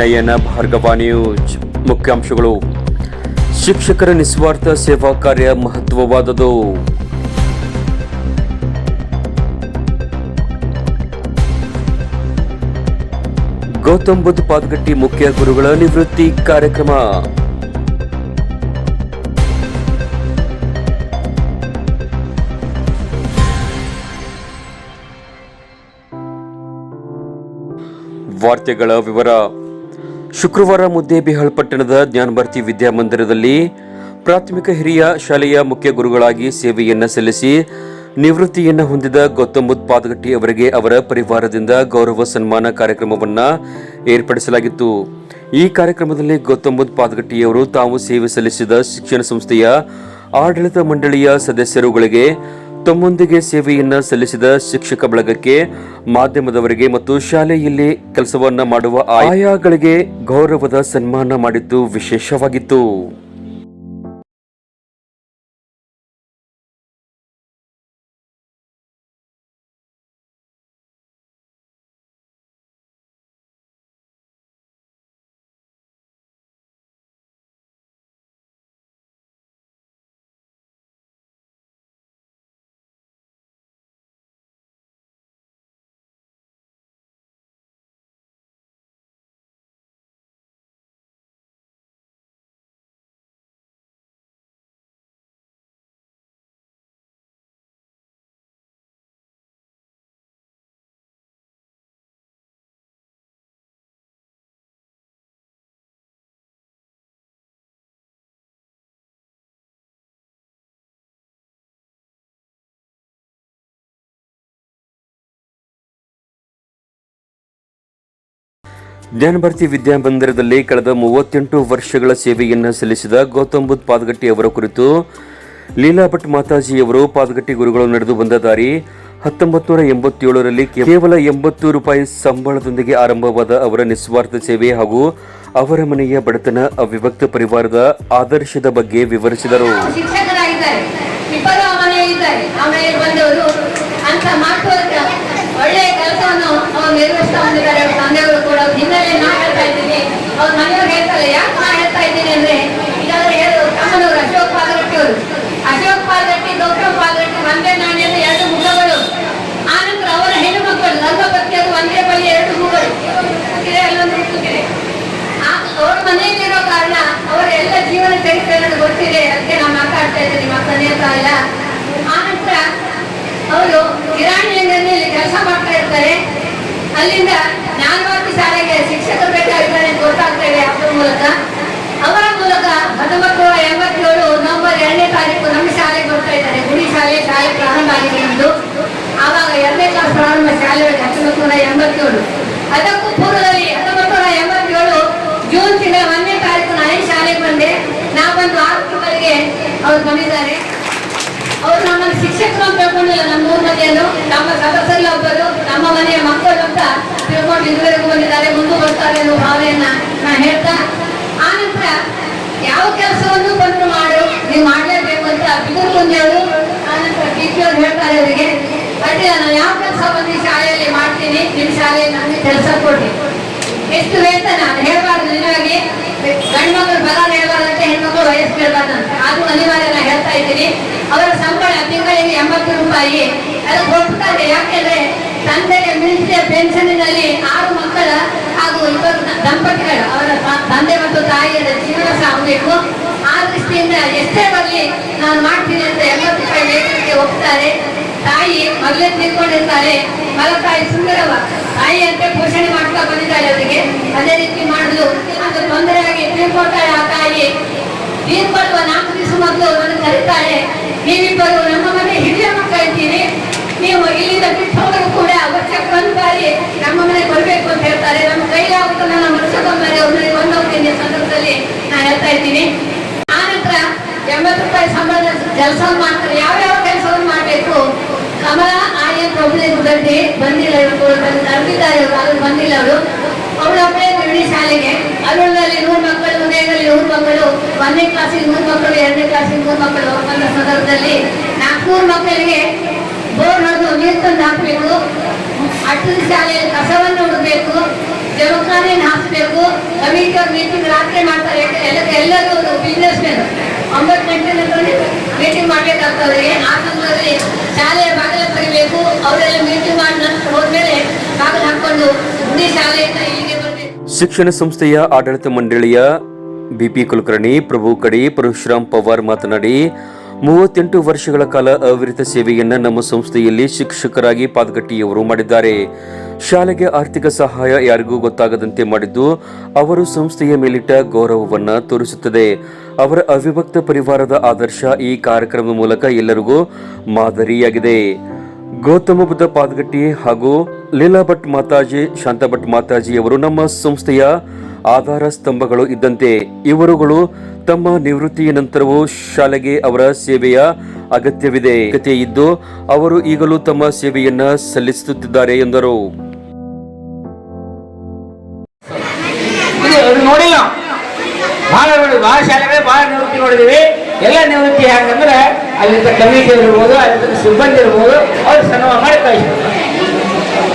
ನಯನ Bhargava news ಮುಖ್ಯಾಂಶಗಳು. ಶಿಕ್ಷಕರ ನಿಸ್ವಾರ್ಥ ಸೇವಾ ಕಾರ್ಯ ಮಹತ್ವವಾದದು ಗೌತಮ್ ಬುದ್ಧ ಪಾದಗಟ್ಟಿ ಮುಖ್ಯ ಗುರುಗಳ ನಿವೃತ್ತಿ ಕಾರ್ಯಕ್ರಮ. ವಾರ್ತೆಗಳ ವಿವರ. ಶುಕ್ರವಾರ ಮುದ್ದೇಬಿಹಾಳ್ ಪಟ್ಟಣದ ಜ್ಞಾನಭಾರತಿ ವಿದ್ಯಾಮಂದಿರದಲ್ಲಿ ಪ್ರಾಥಮಿಕ ಹಿರಿಯ ಶಾಲೆಯ ಮುಖ್ಯ ಗುರುಗಳಾಗಿ ಸೇವೆಯನ್ನು ಸಲ್ಲಿಸಿ ನಿವೃತ್ತಿಯನ್ನು ಹೊಂದಿದ ಗೌತಮ್ ಪಾದಗಟ್ಟಿ ಅವರಿಗೆ ಅವರ ಪರಿವಾರದಿಂದ ಗೌರವ ಸನ್ಮಾನ ಕಾರ್ಯಕ್ರಮವನ್ನು ಏರ್ಪಡಿಸಲಾಗಿತ್ತು. ಈ ಕಾರ್ಯಕ್ರಮದಲ್ಲಿ ಗೌತಮ್ ಪಾದಗಟ್ಟಿಯವರು ತಾವು ಸೇವೆ ಸಲ್ಲಿಸಿದ ಶಿಕ್ಷಣ ಸಂಸ್ಥೆಯ ಆಡಳಿತ ಮಂಡಳಿಯ ಸದಸ್ಯರುಗಳಿಗೆ ತಮ್ಮೊಂದಿಗೆ ಸೇವೆಯನ್ನ ಸಲ್ಲಿಸಿದ ಶಿಕ್ಷಕ ಬಳಗಕ್ಕೆ, ಮಾಧ್ಯಮದವರಿಗೆ ಮತ್ತು ಶಾಲೆಯಲ್ಲಿ ಕೆಲಸವನ್ನ ಮಾಡುವ ಆಯಾಗಳಿಗೆ ಗೌರವದ ಸನ್ಮಾನ ಮಾಡಿದ್ದು ವಿಶೇಷವಾಗಿತ್ತು. ಜ್ಞಾನಭಾರತಿ ವಿದ್ಯಾಮಂದಿರದಲ್ಲಿ ಕಳೆದ ಮೂವತ್ತೆಂಟು ವರ್ಷಗಳ ಸೇವೆಯನ್ನು ಸಲ್ಲಿಸಿದ ಗೌತಮ್ ಬುದ್ಧ ಪಾದಗಟ್ಟಿ ಅವರ ಕುರಿತು ಲೀಲಾ ಭಟ್ ಮಾತಾಜಿಯವರು ಪಾದಗಟ್ಟಿ ಗುರುಗಳು ನಡೆದು ಬಂದ ದಾರಿ ಹತ್ತೊಂಬತ್ತು ನೂರ ಎಂಬತ್ತೇಳರಲ್ಲಿ ಕೇವಲ ಎಂಬತ್ತು ರೂಪಾಯಿ ಸಂಬಳದೊಂದಿಗೆ ಆರಂಭವಾದ ಅವರ ನಿಸ್ವಾರ್ಥ ಸೇವೆ ಹಾಗೂ ಅವರ ಮನೆಯ ಬಡತನ ಅವಿಭಕ್ತ ಪರಿವಾರದ ಆದರ್ಶದ ಬಗ್ಗೆ ವಿವರಿಸಿದರು. ಶಿಕ್ಷಕರಾಗಿದ್ದಾರೆ ಒಳ್ಳೆಯ ಕೆಲಸವನ್ನು ಅವ್ರು ನಿರ್ವಹಿಸ್ತಾ ಬಂದಿದ್ದಾರೆ. ತಂದೆಯವರು ಕೂಡ ಹಿನ್ನೆಲೆ ನಾ ಹೇಳ್ತಾ ಇದ್ದೀನಿ. ಅವ್ರ ಮನೆಯವ್ರು ಹೇಳ್ತಾರೆ, ಯಾಕೆ ನಾ ಹೇಳ್ತಾ ಇದ್ದೀನಿ ಅಂದ್ರೆ ಇದಾದ್ರೆ ಹೇಳು ತಮ್ಮನವರು ಅಶೋಕ್ ಪಾದರಟ್ಟಿ ಅವರು. ಅಶೋಕ್ ಪಾದರಟ್ಟಿ, ಗೌತಮ್ ಪಾದರಟ್ಟಿ ಒಂದೇ ನಾಣ್ಯದ ಎರಡು ಮುಖಗಳು. ಆನಂತರ ಅವರ ಹೆಣ್ಣು ಮಕ್ಕಳು ರಂಗಪತಿಯರು ಒಂದೇ ಬಳಿ ಎರಡು ಮುಖಗಳು ಅವ್ರ ಮನೆಯಲ್ಲಿರೋ ಕಾರಣ ಅವರ ಎಲ್ಲ ಜೀವನ ಚರಿತ್ರೆ ನನಗೆ ಗೊತ್ತಿದೆ. ಅದಕ್ಕೆ ನಾನು ಮಾತಾಡ್ತಾ ಇದ್ದೀನಿ ಮಕ್ಕಳೇ ಇಲ್ಲ. ಆನಂತರ ಅವರು ಕಿರಾಣಿ ಅಂಗಡಿಯಲ್ಲಿ ಕೆಲಸ ಮಾಡ್ತಾ ಇರ್ತಾರೆ ಅಲ್ಲಿಂದ ಜ್ಞಾನವಾದಿ ಶಾಲೆಗೆ ಶಿಕ್ಷಕರು ಬೇಕಾಗಿದ್ದಾರೆ ಅಂತ ಗೊತ್ತಾಗ್ತಾ ಇದೆ ಅವ್ರ ಮೂಲಕ. ಅವರ ಮೂಲಕ ಹತ್ತೊಂಬತ್ತು ನೂರ ಎಂಬತ್ತೇಳು ನವೆಂಬರ್ ಎರಡನೇ ತಾರೀಕು ನಮ್ಮ ಶಾಲೆಗೆ ಬರ್ತಾ ಇದ್ದಾರೆ. ಗುಡಿ ಶಾಲೆ ಶಾಲೆ ಪ್ರಾರಂಭ ಆಗಿದೆ ಎಂದು ಆವಾಗ ಎರಡನೇ ಕ್ಲಾಸ್ ಪ್ರಾರಂಭ ಶಾಲೆ ಹತ್ತೊಂಬತ್ತು ನೂರ ಎಂಬತ್ತೇಳು. ಅದಕ್ಕೂ ಪೂರ್ವದಲ್ಲಿ ಹತ್ತೊಂಬತ್ತು ನೂರ ಎಂಬತ್ತೇಳು ಜೂನ್ ತಿಂಗಳ ಒಂದನೇ ತಾರೀಕು ನಾನು ಶಾಲೆಗೆ ಬಂದೆ. ನಾ ಬಂದು ಆರು ತಿಂಗಳಿಗೆ ಅವ್ರು ಬಂದಿದ್ದಾರೆ. ಅವ್ರು ನಮ್ಮನ್ನು ಶಿಕ್ಷಕರು ಅಂತ ತಿಳ್ಕೊಂಡಿಲ್ಲ, ನಮ್ಮ ಮೂರು ಮಂದಿಯನ್ನು ನಮ್ಮ ಸದಸ್ಯರಲ್ಲಿ ಒಬ್ಬರು, ನಮ್ಮ ಮನೆಯ ಮಕ್ಕಳು ಅಂತ ತಿಳ್ಕೊಂಡು ಇದುವರೆಗೂ ಬಂದಿದ್ದಾರೆ, ಮುಂದೆ ಬರ್ತಾರೆ ಅನ್ನೋ ಭಾವನೆಯನ್ನ ನಾ ಹೇಳ್ತಾ ಆನಂತರ ಯಾವ ಕೆಲಸವನ್ನು ಬಂದ್ರು ಮಾಡು, ನೀವು ಮಾಡಲೇಬೇಕು ಅಂತ ಬಿಗುರು ಅವರು ಆನಂತರ ಪಿ ಪಿ ಹೇಳ್ತಾರೆ ಅವರಿಗೆ ಅಡ್ಡಿಲ್ಲ ನಾನು ಯಾವ ಕೆಲಸ ಬಂದು ಶಾಲೆಯಲ್ಲಿ ಮಾಡ್ತೀನಿ? ನಿಮ್ಮ ಶಾಲೆಯಲ್ಲಿ ನನಗೆ ಕೆಲಸ ಕೊಡಿ. ಎಷ್ಟು ವೇತನ ನಾನು ಹೇಳ್ಬಾರ್ದು ನಿಜವಾಗಿ ಗಂಡು ಮಕ್ಕಳು ಬರ ಹೇಳ್ಬಾರ್ದಂತೆ ಹೆಣ್ಮಕ್ಳು ವಯಸ್ಸು ಹೇಳ್ಬಾರ್ದಂತೆ ಆದ್ರೂ ಅನಿವಾರ್ಯ ನಾನು ಹೇಳ್ತಾ ಇದ್ದೀನಿ. ಎಂಬತ್ತು ರೂಪಾಯಿ. ಅದು ಒಪ್ತಾರೆ ಯಾಕೆಂದ್ರೆ ತಂದೆಗೆ ಮಿನಿಸ್ಟ್ರಿಯ ಪೆನ್ಷನ್ನಲ್ಲಿ ಆರು ಮಕ್ಕಳ ಹಾಗೂ ಇಬ್ಬರು ದಂಪತಿಗಳು. ಅವರ ತಂದೆ ಮತ್ತು ತಾಯಿಯರ ಜೀವನ ಸಾಗಬೇಕು ಆ ದೃಷ್ಟಿಯಿಂದ ಎಷ್ಟೇ ಬರಲಿ ನಾನು ಮಾಡ್ತೀನಿ ಅಂತ ಎಂಬತ್ತು ರೂಪಾಯಿ ವೇತನಕ್ಕೆ ಒಪ್ತಾರೆ. ತಾಯಿ ಮಗಳೇ ತಿಳ್ಕೊಂಡಿರ್ತಾರೆ ಮಲತಾಯಿ ಸುಂದರವ. ಅಂತ ಪೋಷಣೆ ಮಾಡ್ತಾ ಬಂದಿದ್ದಾಳೆ ಅವರಿಗೆ. ಅದೇ ರೀತಿ ಮಾಡಲು ಅದು ತೊಂದರೆಯಾಗಿ ತಿಳ್ಕೊಳ್ತಾಳೆ ಆ ತಾಯಿ. ತೀರ್ಕೊಳ್ಳುವ ನಾಲ್ಕು ದಿವಸ ಮೊದಲು ಅವರನ್ನು ಕರೀತಾಳೆ, ನೀವಿಬ್ಬರು ನಮ್ಮ ಮನೆ ಇದ್ದೀರಿ ನೀವು ಇಲ್ಲಿಂದ ಬಿಟ್ಟು ಕೂಡ ವರ್ಷಕ್ಕೆ ಒಂದು ಬಾರಿ ನಮ್ಮ ಮನೆಗೆ ಬರಬೇಕು ಅಂತ ಹೇಳ್ತಾರೆ. ನಮ್ಮ ಕೈಲಾಗುತ್ತಲ್ಲ ನಮ್ಮ ವರ್ಷಕ್ಕೊಮ್ಮೆ ಅವ್ರ ಮನೆಗೆ ಹೋಗ್ತೀನಿ ಸಂದರ್ಭದಲ್ಲಿ ನಾನು ಹೇಳ್ತಾ ಇದ್ದೀನಿ ಆ ಆನಂತರ ಎಂಬತ್ತು ರೂಪಾಯಿ ಸಂಬಳದ ಕೆಲಸ ಮಾಡ್ತಾರೆ ಯಾವ್ಯಾವ ಕೆಲಸವನ್ನು ಮಾಡಬೇಕು? ಕಮಲ ಆರ್ಯನ್ ಪ್ರಭುದೇವ್ ಗಡ್ಡಿ ಬಂದಿಲ್ಲ ಇವರು ಕರೆದಿದ್ದಾರೆ ಅವರು ಅದು ಬಂದಿಲ್ಲ ಅವರು. ಅವಳೊಬ್ಬಳೇ ಬಿಡಿ ಶಾಲೆಗೆ. ಅರುಳಲ್ಲಿ ನೂರು ಮಕ್ಕಳು ಉದಯದಲ್ಲಿ ನೂರು ಮಕ್ಕಳು, ಒಂದನೇ ಕ್ಲಾಸಿಗೆ ನೂರು ಮಕ್ಕಳು, ಎರಡನೇ ಕ್ಲಾಸಿಗೆ ನೂರು ಮಕ್ಕಳು. ಬಂದ ಸಂದರ್ಭದಲ್ಲಿ ನಾಲ್ಕುನೂರು ಮಕ್ಕಳಿಗೆ ಬೋರ್ ಹೊಡೆದು ಹಾಕಬೇಕು. ಅಟ್ಟದ ಶಾಲೆಯಲ್ಲಿ ಕಸವನ್ನು ಹಾಕಬೇಕು ಮೀಟಿಂಗ್ ರಾತ್ರಿ ಮಾಡ್ತಾರೆ. ಎಲ್ಲರೂ ಬಿಸ್ನೆಸ್ ಒಂಬತ್ತು ಗಂಟೆ ನಂತರ ಮೀಟಿಂಗ್ ಮಾಡಬೇಕಾಗ್ತದೆ. ಆ ಸಂದರ್ಭದಲ್ಲಿ ಶಾಲೆಯ ಬಾಗಿಲ ಅವರೆಲ್ಲ ಮೀಟಿಂಗ್ ಮಾಡಿ ಹೋದ್ಮೇಲೆ ಬಾಗಿಲು ಹಾಕೊಂಡು ಶಾಲೆಯಿಂದ ಇಲ್ಲಿಗೆ ಶಿಕ್ಷಣ ಸಂಸ್ಥೆಯ ಆಡಳಿತ ಮಂಡಳಿಯ ಬಿಪಿ ಕುಲಕರ್ಣಿ, ಪ್ರಭು ಕಡಿ, ಪರಶುರಾಮ್ ಪವಾರ್ ಮಾತನಾಡಿ ಮೂವತ್ತೆಂಟು ವರ್ಷಗಳ ಕಾಲ ಅವಿರತ ಸೇವೆಯನ್ನ ನಮ್ಮ ಸಂಸ್ಥೆಯಲ್ಲಿ ಶಿಕ್ಷಕರಾಗಿ ಪಾದಗಟ್ಟಿಯವರು ಮಾಡಿದ್ದಾರೆ. ಶಾಲೆಗೆ ಆರ್ಥಿಕ ಸಹಾಯ ಯಾರಿಗೂ ಗೊತ್ತಾಗದಂತೆ ಮಾಡಿದ್ದು ಅವರು ಸಂಸ್ಥೆಯ ಮೇಲಿಟ್ಟ ಗೌರವವನ್ನ ತೋರಿಸುತ್ತದೆ. ಅವರ ಅವಿಭಕ್ತ ಪರಿವಾರದ ಆದರ್ಶ ಈ ಕಾರ್ಯಕ್ರಮದ ಮೂಲಕ ಎಲ್ಲರಿಗೂ ಮಾದರಿಯಾಗಿದೆ. ಗೌತಮ ಬುದ್ಧ ಪಾದಗಟ್ಟಿ ಹಾಗೂ ಲೀಲಾ ಭಟ್ ಮಾತಾಜಿ ಶಾಂತ ಭಟ್ ಮಾತಾಜಿ ಅವರು ನಮ್ಮ ಸಂಸ್ಥೆಯ ಆಧಾರ ಸ್ತಂಭಗಳು ಇದ್ದಂತೆ ಇವರುಗಳು ತಮ್ಮ ನಿವೃತ್ತಿಯ ನಂತರವೂ ಶಾಲೆಗೆ ಅವರ ಸೇವೆಯ ಅಗತ್ಯವಿದೆ. ಅಗತ್ಯ ಇದ್ದು ಅವರು ಈಗಲೂ ತಮ್ಮ ಸೇವೆಯನ್ನ ಸಲ್ಲಿಸುತ್ತಿದ್ದಾರೆ ಎಂದರು. ನೋಡಿಲ್ಲ. ನಿವೃತ್ತಿ ಎಲ್ಲ ನಿವೃತ್ತಿ ಹೆಂಗಂದ್ರೆ ಅಲ್ಲಿಂದ ಕಮಿಟಿ ಇರ್ಬೋದು ಅಲ್ಲಿಂದ ಸಿಬ್ಬಂದಿ ಇರ್ಬೋದು, ಅವ್ರು ಸನ್ಮಾನ ಮಾಡಿ ಕಳಿಸ್ತಾರೆ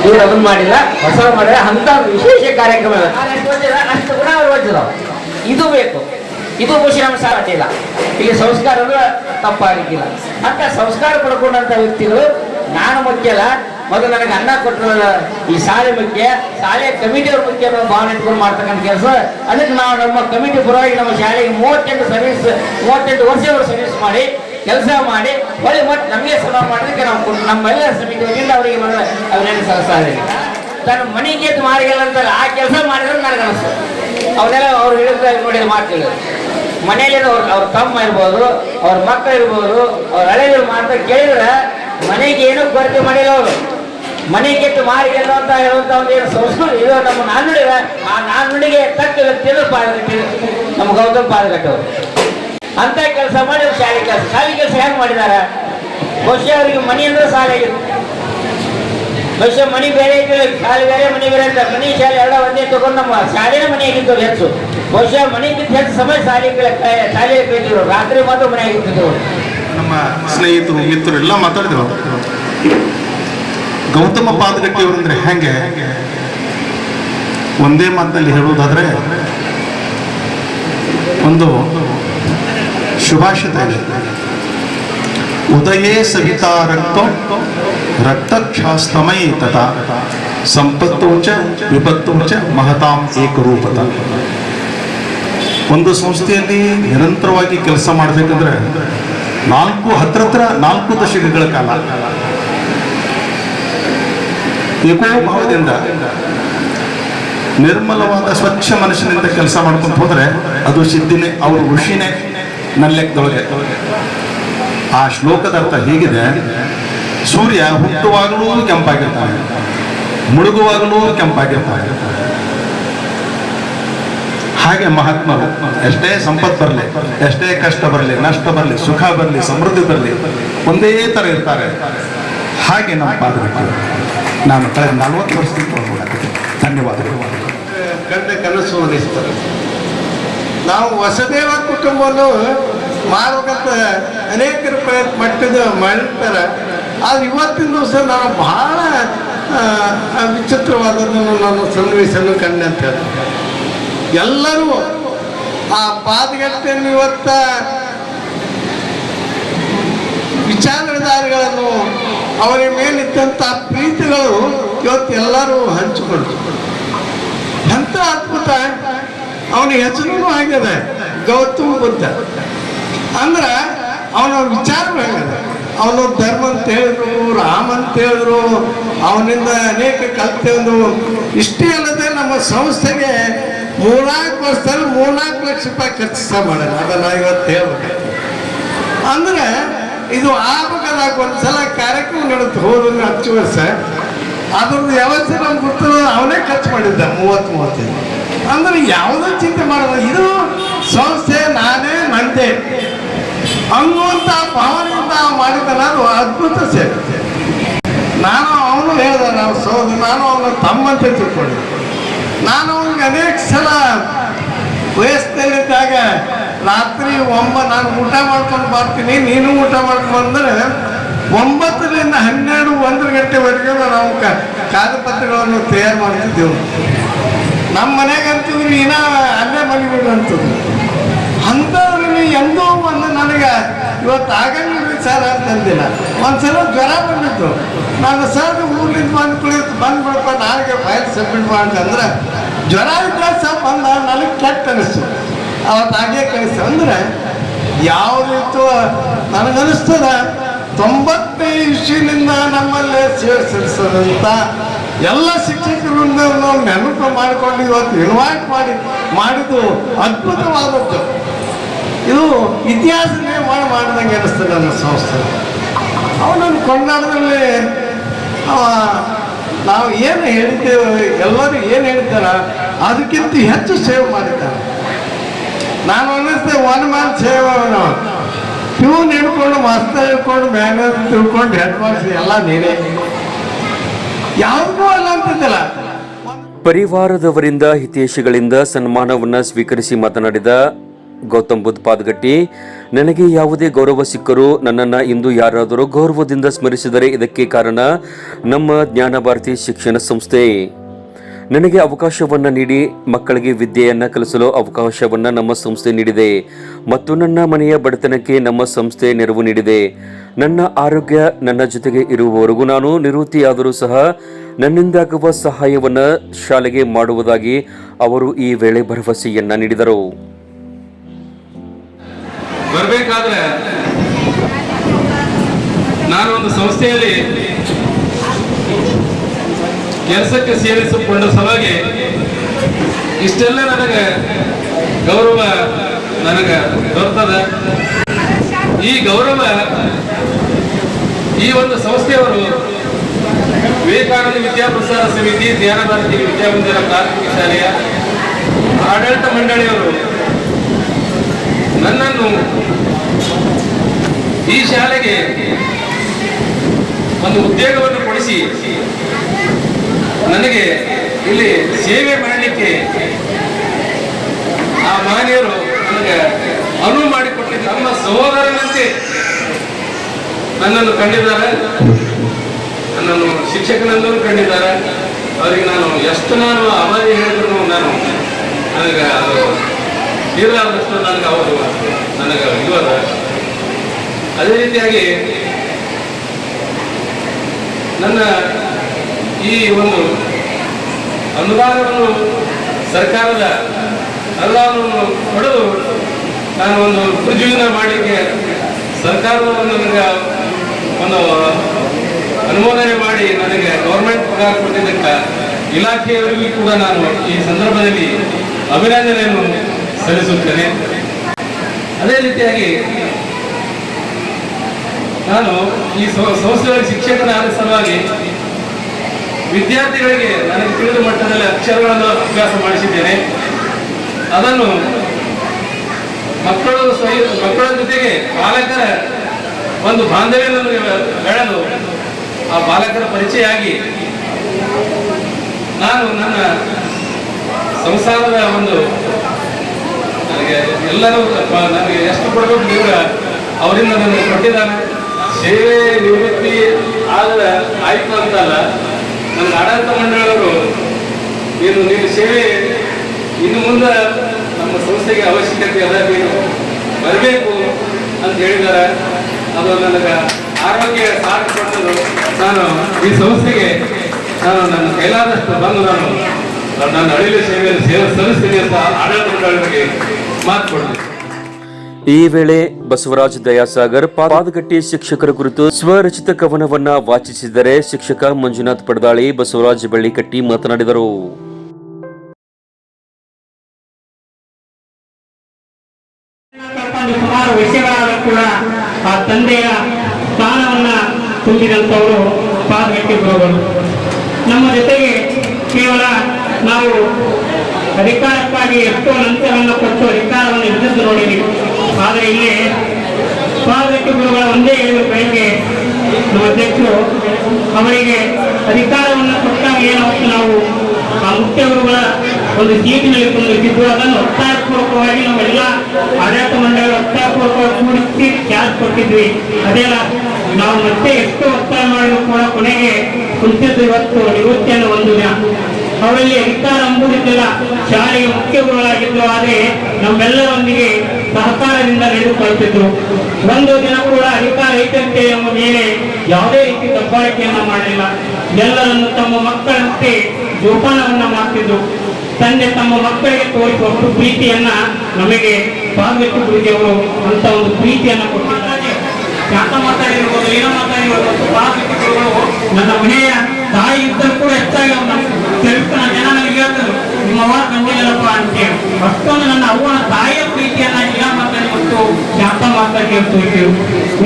ಇವ್ರು ಅದನ್ನ ಮಾಡಿಲ್ಲ. ಹೊಸ ಮಾಡಿದ್ರೆ ಅಂತ ವಿಶೇಷ ಕಾರ್ಯಕ್ರಮ ಅಷ್ಟು ಗುಣ ಅವ್ರು ಇದು ಬೇಕು. ಇದು ನಮ್ಮ ಸಾಧ್ಯ ಇಲ್ಲ ಇಲ್ಲಿ ಸಂಸ್ಕಾರ ತಪ್ಪಾಗಿಲ್ಲ. ಅಂತ ಸಂಸ್ಕಾರ ಪಡ್ಕೊಂಡಂತ ವ್ಯಕ್ತಿಗಳು ನಾನು ಮುಖ್ಯ ಅಲ್ಲ ಮೊದಲು ನನಗೆ ಅನ್ನ ಕೊಟ್ಟರು ಈ ಶಾಲೆ ಮುಖ್ಯ ಶಾಲೆ ಕಮಿಟಿಯವ್ರ ಮುಖ್ಯ ಅನ್ನೋ ಭಾವನೆ ಇಟ್ಕೊಂಡು ಮಾಡ್ತಕ್ಕಂಥ ಕೆಲಸ. ಅದಕ್ಕೆ ನಾವು ನಮ್ಮ ಕಮಿಟಿ ಪರವಾಗಿ ನಮ್ಮ ಶಾಲೆಗೆ ಮೂವತ್ತೆಂಟು ಸರ್ವಿಸ್ ಮೂವತ್ತೆಂಟು ವರ್ಷ ಸರ್ವಿಸ್ ಮಾಡಿ ಕೆಲಸ ಮಾಡಿ, ಒಳ್ಳೆ ಮತ್ತೆ ನಮಗೆ ಸನ್ಮಾನ ಮಾಡೋದಕ್ಕೆ ನಾವು ನಮ್ಮ ನಮ್ಮೆಲ್ಲ ಸಮಿತಿ ವತಿಯಿಂದ ಅವರಿಗೆ ಮಾಡಿದ ಅವನೇನು ಸಹಸ್ರ ತನ್ನ ಮನೆಗೆ ಮಾರಿಗೆಲ್ಲ ಅಂತಾರೆ ಆ ಕೆಲಸ ಮಾಡಿದ್ರೆ ನನಗೆ ಅನಿಸ್ತು. ಅವನ್ನೆಲ್ಲ ಅವ್ರು ಹೇಳಿದ್ರೆ ನೋಡಿ ಮಾತಿಲ್ಲ ಮನೆಯಲ್ಲಿ ಅವ್ರ ಅವ್ರ ತಮ್ಮ ಇರ್ಬೋದು, ಅವ್ರ ಮಕ್ಕಳು ಇರ್ಬೋದು, ಅವ್ರ ಹಳೆಯ ಮಾತ್ರ ಕೇಳಿದ್ರೆ ಮನೆಗೆ ಏನೂ ಕೊರತೆ ಮಾಡಿಲ್ಲ ಅವರು. ಮನೆಗೆ ಮಾರಿಗೆಲ್ಲ ಮಾರಿ ಗೆಲ್ಲು ಅಂತ ಹೇಳುವಂತ ಒಂದು ಏನು ಸಂಸ್ಕೃತಿ ಇದು ನಮ್ಮ ನಾಣ್ಣುಡಿ ಆ ನಾಣ್ಣುಡಿಗೆ ತಕ್ಕ ವ್ಯಕ್ತಿಯನ್ನು ಪಾದಗಟ್ಟಿ ನಮ್ಮ ಗೌತಮ್ ಪಾದಗಟ್ಟವರು ಅಂತ ಕೆಲಸ ಮಾಡಿ ಅವ್ರು ಶಾಲೆ ಕೆಲಸ. ಶಾಲೆ ಕೆಲಸ ಹೆಂಗ್ ಮಾಡಿದಾರ? ಬಹುಶಃ ಅವ್ರಿಗೆ ಮನಿ ಅಂದ್ರೆ ಶಾಲೆ ಬಹುಶಃ ಮನಿ ಬೇರೆ ಇದ್ರೆ ಶಾಲೆ ಬೇರೆ, ಮನಿ ಬೇರೆ ಅಂತ ಮನಿ ಶಾಲೆ ಎಲ್ಲ ಒಂದೇ ತಗೊಂಡು ನಮ್ಮ ಶಾಲೆನೇ ಆಗಿತ್ತು ಹೆಚ್ಚು. ಬಹುಶಃ ಮನೆಗಿಂತ ಹೆಚ್ಚು ಸಮಯ ಶಾಲೆ ಶಾಲೆ ಬೇಕಿದ್ರು ರಾತ್ರಿ ಮಾತ್ರ ಮನೆ ಆಗಿತ್ತು. ನಮ್ಮ ಸ್ನೇಹಿತರು, ಮಿತ್ರರು ಎಲ್ಲ ಮಾತಾಡಿದ್ರು ಗೌತಮ ಅಂದ್ರೆ ಹೆಂಗೆ? ಒಂದೇ ಮಾತಲ್ಲಿ ಹೇಳುವುದಾದ್ರೆ, ಒಂದು ಶುಭಾಷಿತ ಇದೆ ಉದಯೇ ಸಹಿತ ರಕ್ತ ರಕ್ತಕ್ಷಾಸ್ತಮೈ ತಥಾ. ಸಂಪತ್ತು ಚ, ವಿಪತ್ತು ಚ, ಮಹತಾಂ ಏಕರೂಪತ. ಒಂದು ಸಂಸ್ಥೆಯಲ್ಲಿ ನಿರಂತರವಾಗಿ ಕೆಲಸ ಮಾಡಬೇಕಂದ್ರೆ ನಾಲ್ಕು ಹತ್ರತ್ರ ಹತ್ರ ನಾಲ್ಕು ದಶಕಗಳ ಕಾಲ. ಏಕೋಭಾವದಿಂದ ನಿರ್ಮಲವಾದ ಸ್ವಚ್ಛ ಮನಸ್ಸಿನಿಂದ ಕೆಲಸ ಮಾಡ್ಕೊಂಡು ಹೋದರೆ ಅದು ಸಿದ್ಧಿನೇ, ಅವ್ರ ಋಷಿನೇ. ನನ್ನ ಲೆಕ್ಕದೊಳಗೆ ಆ ಶ್ಲೋಕದ ಅರ್ಥ ಹೀಗಿದೆ. ಸೂರ್ಯ ಹುಟ್ಟುವಾಗಲೂ ಕೆಂಪಾಗಿರ್ತಾನೆ, ಮುಳುಗುವಾಗಲೂ ಕೆಂಪಾಗಿರ್ತಾನೆ. ಹಾಗೆ ಮಹಾತ್ಮರು, ಎಷ್ಟೇ ಸಂಪತ್ತು ಬರಲಿ, ಎಷ್ಟೇ ಕಷ್ಟ ಬರಲಿ, ನಷ್ಟ ಬರಲಿ, ಸುಖ ಬರಲಿ, ಸಮೃದ್ಧಿ ಬರಲಿ, ಒಂದೇ ಥರ ಇರ್ತಾರೆ. ಹಾಗೆ ನಮ್ಮ ಪಾದಬೇಕು ನಾನು ಕಳೆದ ನಲವತ್ತು ವರ್ಷದಿಂದ ಧನ್ಯವಾದಗಳು. ಕಂಡ ಕನಸು ಒಲಿಸ್ತಾರೆ ನಾವು ವಸುದೇವ ಕುಟುಂಬವನ್ನು ಮಾರುಕಂತ ಅನೇಕ ಪ್ರಯತ್ನ ಮಟ್ಟದ ಮಾಡಿರ್ತಾರೆ. ಆದ್ರೆ ಇವತ್ತಿನ ದಿವಸ ನಾನು ಬಹಳ ವಿಚಿತ್ರವಾದದನ್ನು ನಾನು ಸನ್ನಿವೇಶನ ಕಂಡೆ ಅಂತ ಹೇಳಿ ಎಲ್ಲರೂ ಆ ಪಾದಗಟ್ಟೆಯನ್ನು ಇವತ್ತ ವಿಚಾರಣೆದಾರಿಗಳನ್ನು ಅವರ ಮೇಲಿದ್ದಂಥ ಪ್ರೀತಿಗಳು ಇವತ್ತು ಎಲ್ಲರೂ ಹಂಚಿಕೊಂಡ್ರು. ಎಂಥ ಅದ್ಭುತ. ಅವನ ಹೆಸರು ಆಗ್ಯದ ಗೌತಮ ಬುದ್ಧ. ಅಂದ್ರೆ ಅವನ ವಿಚಾರ ಆಗ್ಯದ ಅವನು ಧರ್ಮ ಅಂತ ಹೇಳಿದ್ರು, ರಾಮ ಅಂತ ಹೇಳಿದ್ರು, ಅವನಿಂದ ಅನೇಕ ಕಲ್ತೆಂದು ಇಷ್ಟೇ ಅಲ್ಲದೆ ನಮ್ಮ ಸಂಸ್ಥೆಗೆ ಮೂರ್ನಾಲ್ಕು ವರ್ಷದಲ್ಲಿ ಮೂರ್ನಾಲ್ಕು ಲಕ್ಷ ರೂಪಾಯಿ ಖರ್ಚು ಮಾಡೋಣ ಅದನ್ನ ಇವತ್ತು ಹೇಳ್ಬೇಕು. ಅಂದ್ರೆ ಇದು ಆಗ್ಬೇಕಾದಾಗ ಒಂದ್ಸಲ ಕಾರ್ಯಕ್ರಮ ನಡೆದು ಹೋದ್ರೆ ಹತ್ತು ವರ್ಷ. ಅದ್ರದ್ದು ವ್ಯವಸ್ಥೆ ನಮ್ಗೆ ಗೊತ್ತಿಲ್ಲ. ಅವನೇ ಖರ್ಚು ಮಾಡಿದ್ದ ಮೂವತ್ತು ಮೂವತ್ತೈದು. ಅಂದ್ರೆ ಯಾವುದೋ ಚಿಂತೆ ಮಾಡೋದು ಇದು ಸಂಸ್ಥೆ ನಾನೇ ನಂದೆ. ಅನ್ನುವಂಥ ಭಾವನೆಯಿಂದ ಅದು ಅದ್ಭುತ ಸೇವೆ. ನಾನು ಅವನು ಹೇಳ್ದ ನಾವು ಸೋದ ನಾನು ಅವನ ತಮ್ಮಂತೆ ತಿಳ್ಕೊಂಡೆ ನಾನು ಅವನಿಗೆ ಅನೇಕ ಸಲ ವಯಸ್ಸಿನಲ್ಲಿದ್ದಾಗ ರಾತ್ರಿ ಒಂಬ ನಾನು ಊಟ ಮಾಡ್ಕೊಂಡು ಬರ್ತೀನಿ, ನೀನು ಊಟ ಮಾಡ್ಕೊಂಡು ಬಂದ್ರೆ ಒಂಬತ್ತರಿಂದ ಹನ್ನೆರಡು, ಒಂದು ಗಂಟೆವರೆಗೂ ನಾವು ಕಾಗದ ಕಾಗದಪತ್ರಗಳನ್ನು ತಯಾರು ಮಾಡ್ತಿದ್ದೆವು. ನಮ್ಮ ಮನೆಗೆ ಅಂತಿದ್ರು ಇನ್ನ ಅಲ್ಲೇ ಮಲಗಿಬಿಡು ಅಂತ ಅಂಥವ್ರಲ್ಲಿ ಎಂದೋ ಒಂದು ನನಗೆ ಇವತ್ತು ಆಗಂಗಿಲ್ಲ ಸರ್ ಅಂತಂದಿಲ್ಲ ಒಂದ್ಸಲ ಜ್ವರ ಬಂದಿತ್ತು. ನಾನು ಸರ್, ಊರ್ಲಿಂದ ಬಂದು ಕುಳಿತು ಬಂದ್ಬಿಡಪ್ಪ ನಾಳೆಗೆ ಫೈಲ್ ಸಬ್ಮಿಟ್ ಅಂತಂದ್ರೆ ಜ್ವರ ಇದ್ದ ಸರ್ ಬಂದ, ನನಗೆ ಕೆಟ್ಟ ಅನಿಸ್ತು. ಅವತ್ತು ಹಾಗೆ ಕಳಿಸ್ತು. ಅಂದ್ರೆ ಯಾವುದಿತ್ತು ನನಗನಿಸ್ತದ ತೊಂಬತ್ತೈದು ಇಸ್ವಿನಿಂದ ನಮ್ಮಲ್ಲೇ ಸೇವೆ ಎಲ್ಲ ಶಿಕ್ಷಕರಿಂದ ನಾವು ನೆನಪು ಮಾಡಿಕೊಂಡು ಇವತ್ತು ಇನ್ವೈಟ್ ಮಾಡಿ, ಮಾಡಿದ್ದು ಅದ್ಭುತವಾದದ್ದು ಇದು ಇತಿಹಾಸ ನಿರ್ಮಾಣ ಮಾಡಿದಂಗೆ ಅನಿಸ್ತದೆ ನನ್ನ ಸಂಸ್ಥೆ. ಅವನನ್ನು ಕೊಂಡಾಡದಲ್ಲಿ ನಾವು ಏನು ಹೇಳಿದ್ದೇವೆ, ಎಲ್ಲರೂ ಏನು ಹೇಳ್ತಾರ ಅದಕ್ಕಿಂತ ಹೆಚ್ಚು ಸೇವೆ ಮಾಡಿದ್ದಾರೆ. ನಾನು ಅನ್ನಿಸ್ತೆ ಒನ್ ಮ್ಯಾನ್ ಸೇವೆ ಅವನು. ಪ್ಯೂನ್ ಹಿಡ್ಕೊಂಡು ಮಸ್ತ ಹಿಡ್ಕೊಂಡು ಮ್ಯಾನೇಜ್ ತಿಳ್ಕೊಂಡು, ಹೆಡ್ ಮಾಡಿಸಿ ಎಲ್ಲ ನೀನೇ. ಯಾವುದೂ ಅಲ್ಲ ಅಂತಿದ್ದಲ್ಲ? ಪರಿವಾರದವರಿಂದ ಹಿತೇಶಿಗಳಿಂದ ಸನ್ಮಾನವನ್ನ ಸ್ವೀಕರಿಸಿ ಮಾತನಾಡಿದ ಗೌತಮ್ ಬುದ್ಧ ಪಾದಗಟ್ಟಿ, ನನಗೆ ಯಾವುದೇ ಗೌರವ ಸಿಕ್ಕರೂ ನನ್ನನ್ನು ಇಂದು ಯಾರಾದರೂ ಗೌರವದಿಂದ ಸ್ಮರಿಸಿದರೆ ಇದಕ್ಕೆ ಕಾರಣ ನಮ್ಮ ಜ್ಞಾನ ಭಾರತಿ ಶಿಕ್ಷಣ ಸಂಸ್ಥೆ. ನನಗೆ ಅವಕಾಶವನ್ನು ನೀಡಿ, ಮಕ್ಕಳಿಗೆ ವಿದ್ಯೆಯನ್ನು ಕಲಿಸಲು ಅವಕಾಶವನ್ನು ನಮ್ಮ ಸಂಸ್ಥೆ ನೀಡಿದೆ ಮತ್ತು ನನ್ನ ಮನೆಯ ಬಡತನಕ್ಕೆ ನಮ್ಮ ಸಂಸ್ಥೆ ನೆರವು ನೀಡಿದೆ. ನನ್ನ ಆರೋಗ್ಯ, ನನ್ನ ಜೊತೆಗೆ ಇರುವವರೆಗೂ ನಾನು ನಿವೃತ್ತಿಯಾದರೂ ಸಹ ನನ್ನಿಂದಾಗುವ ಸಹಾಯವನ್ನು ಶಾಲೆಗೆ ಮಾಡುವುದಾಗಿ ಅವರು ಈ ವೇಳೆ ಭರವಸೆಯನ್ನ ನೀಡಿದರು. ಬರಬೇಕಾದ್ರೆ ನಾನು ಒಂದು ಸಂಸ್ಥೆಯಲ್ಲಿ ಕೆಲಸಕ್ಕೆ ಸೇರಿಸಿಕೊಂಡ ಸಲುವಾಗಿ ಇಷ್ಟೆಲ್ಲ ನನಗೆ ಗೌರವ ನನಗೆ ದೊರೆತದ. ಈ ಗೌರವ ಈ ಒಂದು ಸಂಸ್ಥೆಯವರು ವಿವೇಕಾನಂದ ವಿದ್ಯಾಪ್ರಸಾರ ಸಮಿತಿ ಜ್ಞಾನ ಭಾರತಿ ವಿದ್ಯಾಮಂದಿರ ಪ್ರಾಥಮಿಕ ಶಾಲೆಯ ಆಡಳಿತ ಮಂಡಳಿಯವರು ನನ್ನನ್ನು ಈ ಶಾಲೆಗೆ ಒಂದು ಉದ್ಯೋಗವನ್ನು ಕೊಡಿಸಿ ನನಗೆ ಇಲ್ಲಿ ಸೇವೆ ಮಾಡಲಿಕ್ಕೆ ಆ ಮಹನೀಯರು ನನಗೆ ಅನುವು ಮಾಡಿಕೊಟ್ಟಿದ್ದು ನಮ್ಮ ಸಹೋದರನಂತೆ. ನನ್ನನ್ನು ಕಂಡಿದ್ದಾರೆ. ನನ್ನನ್ನು ಶಿಕ್ಷಕನಲ್ಲೂ ಕಂಡಿದ್ದಾರೆ. ಅವರಿಗೆ ನಾನು ಎಷ್ಟು ನಾನು ಅವಧಿ ಹೇಳಿದ್ರು ನಾನು ನನಗೆ ಅದು ತೀರ್ಲಾದಷ್ಟು ನನಗೆ ಅವರು ನನಗೆ ಇವರ ಅದೇ. ರೀತಿಯಾಗಿ ನನ್ನ ಈ ಒಂದು ಅನುದಾನವನ್ನು ಸರ್ಕಾರದ ಅನುದಾನವನ್ನು ಪಡೆದು ನಾನು ಒಂದು ಪ್ರಜೀವನ ಮಾಡಲಿಕ್ಕೆ ಸರ್ಕಾರದವರು ನನಗೆ ಒಂದು ಅನುಮೋದನೆ ಮಾಡಿ ನನಗೆ ಗೌರ್ಮೆಂಟ್ ಪಗಾರ ಕೊಟ್ಟಿದ್ದಕ್ಕೆ ಇಲಾಖೆಯವರಿಗೂ ಕೂಡ ನಾನು ಈ ಸಂದರ್ಭದಲ್ಲಿ ಅಭಿನಂದನೆಯನ್ನು ಸಲ್ಲಿಸುತ್ತೇನೆ. ಅದೇ ರೀತಿಯಾಗಿ ನಾನು ಈ ಸಂಸ್ಥೆಯ ಶಿಕ್ಷಕನ ಸಲುವಾಗಿ ವಿದ್ಯಾರ್ಥಿಗಳಿಗೆ ನನಗೆ ತಿಳಿದ ಮಟ್ಟದಲ್ಲಿ ಅಕ್ಷರಗಳನ್ನು ಅಭ್ಯಾಸ ಮಾಡಿಸಿದ್ದೇನೆ. ಅದನ್ನು ಮಕ್ಕಳು ಸ್ವಯಂ ಮಕ್ಕಳ ಜೊತೆಗೆ ಪಾಲಕರ ಒಂದು ಬಾಂಧವ್ಯವನ್ನು ಬೆಳೆದು ಆ ಬಾಲಕರ ಪರಿಚಯ ಆಗಿ ನಾನು ನನ್ನ ಸಂಸಾರದ ಒಂದು ನನಗೆ ಎಲ್ಲರೂ ನನಗೆ ಎಷ್ಟು ಕೊಡಬೇಕು ದೇವರ ಅವರಿಂದ ನನಗೆ ಕೊಟ್ಟಿದ್ದಾನೆ ಸೇವೆ ನಿವೃತ್ತಿ ಆದರೆ ಆಯಿತು ಅಂತಲ್ಲ, ನನ್ನ ಆಡಳಿತ ಮಂಡಳಿಯವರು, ನೀನು ನೀನು ಸೇವೆ ಇನ್ನು ಮುಂದೆ ನಮ್ಮ ಸಂಸ್ಥೆಗೆ ಅವಶ್ಯಕತೆ ಅದ, ನೀನು ಬರಬೇಕು ಅಂತ ಹೇಳಿದ್ದಾರೆ. ಅದು ನನಗೆ ಆರೋಗ್ಯ ಸಾಥ್ ಕೊಟ್ಟರು ನಾನು ಈ ಸಂಸ್ಥೆಗೆ ನಾನು ನನ್ನ ಕೈಲಾದಷ್ಟು ಬಂದು ನಾನು ನನ್ನ ಅಳಿಲು ಸೇವೆಯನ್ನು ಸೇವೆ ಸಲ್ಲಿಸ್ತೀನಿ ಅಂತ ಆಡಳಿತ ಮಂಡಳಿಗೆ ಮಾತು ಕೊಡ್ತೀನಿ. ಈ ವೇಳೆ ಬಸವರಾಜ್ ದಯಾಸಾಗರ್ ಪಾದಗಟ್ಟಿ ಶಿಕ್ಷಕರ ಕುರಿತು ಸ್ವರಚಿತ ಕವನವನ್ನ ವಾಚಿಸಿದರೆ ಶಿಕ್ಷಕ ಮಂಜುನಾಥ್ ಪಡದಾಳಿ ಬಸವರಾಜ್ ಬೆಳ್ಳಿಕಟ್ಟಿ ಮಾತನಾಡಿದರು. ಸುಮಾರು ವಿಷಯಗಳಾದರೂ ಕೂಡ ಆ ತಂದೆಯ ಸ್ಥಾನವನ್ನ ತುಂಬಿದಂಥವರು ಪಾದಗಟ್ಟಿ ಗುರುಗಳು ನಮ್ಮ ಜೊತೆಗೆ ಕೇವಲ ನಾವು ಅಧಿಕಾರಕ್ಕಾಗಿ ಎಷ್ಟೋ ನಂತರವನ್ನು ಕೊಟ್ಟು ಅಧಿಕಾರವನ್ನು ಎದುರಿದ್ದು ನೋಡಿರಿ ಆದರೆ ಇಲ್ಲಿ ಪಾದಗಟ್ಟಿ ಗುರುಗಳ ಒಂದೇ ಏಳು ಬೆಳಗ್ಗೆ ನಮ್ಮ ಅಧ್ಯಕ್ಷರು, ಅವರಿಗೆ ಅಧಿಕಾರವನ್ನು ಕೊಟ್ಟಾಗ ಏನಾಗುತ್ತೆ ನಾವು ಆ ಮುಖ್ಯ ಗುರುಗಳ ಒಂದು ಸೀಟಿನಲ್ಲಿ ಕುಂದಿದ್ದು ಅದನ್ನು ಒತ್ತಾಯಪೂರ್ವಕವಾಗಿ ನಾವೆಲ್ಲ ಆಡಳಿತ ಮಂಡಳಿ ಒತ್ತಾಯಪೂರ್ವಕವಾಗಿ ಕೂಡಿಸಿ ಚಾರ್ಜ್ ಕೊಟ್ಟಿದ್ವಿ. ಅದೆಲ್ಲ ನಾವು ಮತ್ತೆ ಎಷ್ಟು ಒತ್ತಾಯ ಮಾಡಿದ್ರು ಕೂಡ ಕೊನೆಗೆ ಕುಂತಿದ್ದು ಇವತ್ತು ನಿವೃತ್ತಿಯನ್ನು ಒಂದು ದಿನ. ಅವರಲ್ಲಿ ಅಧಿಕಾರ ಅಂಬುದಿದ್ದಿಲ್ಲ. ಶಾಲೆಗೆ ಮುಖ್ಯ ಗುರುಗಳಾಗಿದ್ದು ಆದರೆ ನಮ್ಮೆಲ್ಲರೊಂದಿಗೆ ಸಹಕಾರದಿಂದ ನಡೆದುಕೊಳ್ತಿದ್ರು. ಒಂದು ದಿನ ಕೂಡ ಅಧಿಕಾರ ಐತಂತೆ ಎಂಬ ಮೇಲೆ ಯಾವುದೇ ರೀತಿ ದಬ್ಬಾಳಿಕೆಯನ್ನ ಮಾಡಲಿಲ್ಲ. ಎಲ್ಲರನ್ನು ತಮ್ಮ ಮಕ್ಕಳಂತೆ ಜೋಪಾನವನ್ನ ಮಾಡ್ತಿದ್ರು. ತಂದೆ ತಮ್ಮ ಮಕ್ಕಳಿಗೆ ತೋರಿಸುವ ಪ್ರೀತಿಯನ್ನ ನಮಗೆ ಪಾರ್ವತಿ ಗುರುಜಿಯವರು ಅಂತ ಒಂದು ಪ್ರೀತಿಯನ್ನ ಕೊಟ್ಟಿದ್ದಾರೆ. ಶಾಂತ ಮಾತಾಡಿರ್ಬೋದು, ಏನೋ ಮಾತಾಡಿರ್ಬೋದು ಪಾರ್ವತಿ ಗುರುಗಳು ನನ್ನ ಮನೆಯ ತಾಯಿ ಇದ್ದರೂ ಕೂಡ ಹೆಚ್ಚಾಗಿ ಅವನ ಕೆಲಸ ಜನ ನನಗೆ ಹೇಳ್ತಾರೆ, ನಿಮ್ಮ ಅವ್ವ ಕಂಡಿಲ್ಲಪ್ಪ ಅಂತೇಳಿ. ಅಷ್ಟೊಂದು ನನ್ನ ಅವ್ವನ ತಾಯಿಯ ಪ್ರೀತಿಯನ್ನ ಈಗ ಮಾತಾಡಿ ಮತ್ತು ಶಾಂತ ಮಾತಾಡಿ ಹೇಳ್ತೀವಿ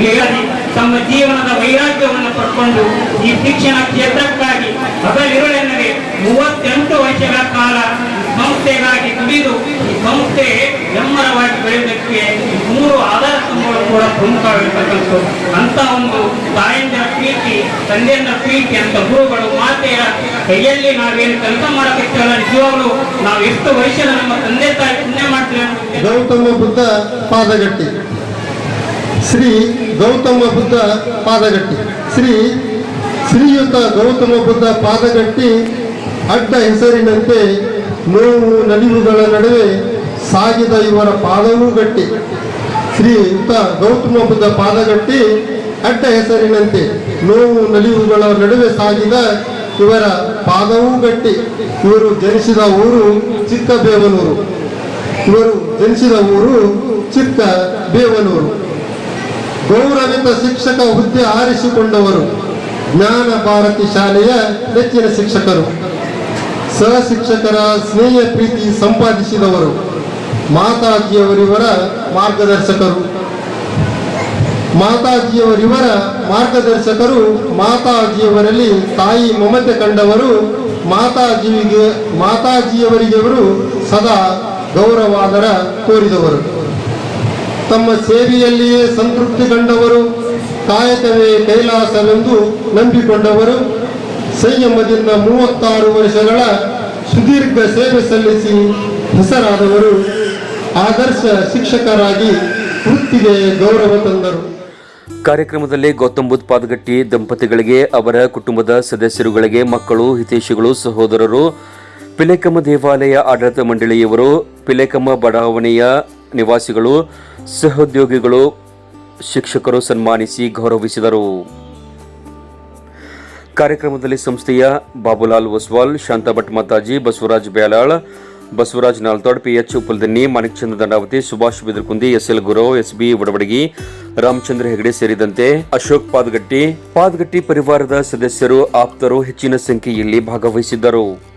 ಹೀಗಾಗಿ ತಮ್ಮ ಜೀವನದ ವೈರಾಗ್ಯವನ್ನು ಪಡ್ಕೊಂಡು ಈ ಶಿಕ್ಷಣ ಕ್ಷೇತ್ರಕ್ಕಾಗಿ ಹಗಲಿರುಳೆನ್ನದೆ ಮೂವತ್ತೆಂಟು ವರ್ಷಗಳ ಕಾಲ ಸಂಸ್ಥೆಗಾಗಿ ದುಡಿದು ಈ ಸಂಸ್ಥೆ ಎಮ್ಮರವಾಗಿ ಬೆಳೆಯುವುದಕ್ಕೆ ಮೂರು ಆಧಾರ ಸ್ತಂಭಗಳು ಕೂಡ ಪ್ರಮುಖವಾಗಿರ್ತಕ್ಕಂಥದ್ದು. ಅಂತ ಒಂದು ತಾಯಿಂದ ಪ್ರೀತಿ ತಂದೆಯಿಂದ ಪ್ರೀತಿ ಅಂತ ಗುರುಗಳು ಮಾತೆಯ ಕೈಯಲ್ಲಿ ನಾವೇನು ಕೆಲಸ ಮಾಡಬೇಕಲ್ಲ ನಿಜವಾಗ್ಲೂ ನಾವು ಎಷ್ಟು ವಯಸ್ಸಿನ ನಮ್ಮ ತಂದೆ ತಾಯಿ ಪುಣ್ಯ ಮಾಡ್ತೀವಿ ಗೌತಮ ಬುದ್ಧ ಪಾದಗಟ್ಟಿ. ಶ್ರೀ ಗೌತಮ ಬುದ್ಧ ಪಾದಗಟ್ಟಿ. ಶ್ರೀ ಶ್ರೀಯುತ ಗೌತಮ ಬುದ್ಧ ಪಾದಗಟ್ಟಿ ಅಡ್ಡ ಹೆಸರಿನಂತೆ ನೋವು ನಲಿವುಗಳ ನಡುವೆ ಸಾಗಿದ ಇವರ ಪಾದವೂ ಗಟ್ಟಿ. ಶ್ರೀಯುತ ಗೌತಮ ಬುದ್ಧ ಪಾದಗಟ್ಟಿ ಅಡ್ಡ ಹೆಸರಿನಂತೆ ನೋವು ನಲಿವುಗಳ ನಡುವೆ ಸಾಗಿದ ಇವರ ಪಾದವೂ ಗಟ್ಟಿ. ಇವರು ಜನಿಸಿದ ಊರು ಚಿಕ್ಕಬೇವನೂರು. ಇವರು ಜನಿಸಿದ ಊರು ಚಿಕ್ಕ ಬೇವನೂರು ಗೌರವಿತ ಶಿಕ್ಷಕ ಹುದ್ದೆ ಆರಿಸಿಕೊಂಡವರು ಜ್ಞಾನ ಭಾರತಿ ಶಾಲೆಯ ನೆಚ್ಚಿನ ಶಿಕ್ಷಕರು. ಸಹ ಶಿಕ್ಷಕರ ಸ್ನೇಹ ಪ್ರೀತಿ ಸಂಪಾದಿಸಿದವರು ಮಾತಾಜಿಯವರಿವರ ಮಾರ್ಗದರ್ಶಕರು. ಮಾತಾಜಿಯವರಿವರ ಮಾರ್ಗದರ್ಶಕರು ಮಾತಾಜಿಯವರಲ್ಲಿ ತಾಯಿ ಮಮತೆ ಕಂಡವರು ಮಾತಾಜಿಗೆ ಮಾತಾಜಿಯವರಿಗೆವರು ಸದಾ ಗೌರವಾದರ ತೋರಿದವರು. ತಮ್ಮ ಸೇವೆಯಲ್ಲಿಯೇ ಸಂತೃಪ್ತಿ ಕಂಡವರು ಕಾಯಕವೇ ಕೈಲಾಸವೆಂದು ನಂಬಿಕೊಂಡವರು ಸಂಯಮದಿಂದ ಮೂವತ್ತಾರು ವರ್ಷಗಳ ಸುದೀರ್ಘ ಸೇವೆ ಸಲ್ಲಿಸಿ ಹೆಸರಾದವರು ಆದರ್ಶ ಶಿಕ್ಷಕರಾಗಿ ವೃತ್ತಿಗೆ ಗೌರವ ತಂದರು. ಕಾರ್ಯಕ್ರಮದಲ್ಲಿ ಗೌತಮ್ ಬುದ್ಧ ಪಾದಗಟ್ಟಿ, ದಂಪತಿಗಳಿಗೆ, ಅವರ ಕುಟುಂಬದ ಸದಸ್ಯರುಗಳಿಗೆ, ಮಕ್ಕಳು ಹಿತೇಶಿಗಳು ಸಹೋದರರು, ಪಿಲೇಕಮ್ಮ ದೇವಾಲಯ ಆಡಳಿತ ಮಂಡಳಿಯವರು, ಪಿಲೇಕಮ್ಮ ಬಡಾವಣೆಯ ನಿವಾಸಿಗಳು, ಸಹೋದ್ಯೋಗಿಗಳು ಶಿಕ್ಷಕರು ಸನ್ಮಾನಿಸಿ ಗೌರವಿಸಿದರು. ಕಾರ್ಯಕ್ರಮದಲ್ಲಿ ಸಂಸ್ಥೆಯ Babulal Oswal Shanta Bhat Mataji, Basavaraj Byalal, Basavaraj Naltad PH Upaldinni Manikchandra Dandavati Subhash Bidrakundi S L Guru S B Odavadagi Ramachandra Hegde ಸೇರಿದಂತೆ ಅಶೋಕ್ ಪಾದಗಟ್ಟಿ. ಪಾದಗಟ್ಟಿ ಪರಿವಾರದ ಸದಸ್ಯರು, ಆಪ್ತರು ಹೆಚ್ಚಿನ ಸಂಖ್ಯೆಯಲ್ಲಿ ಭಾಗವಹಿಸಿದ್ದರು.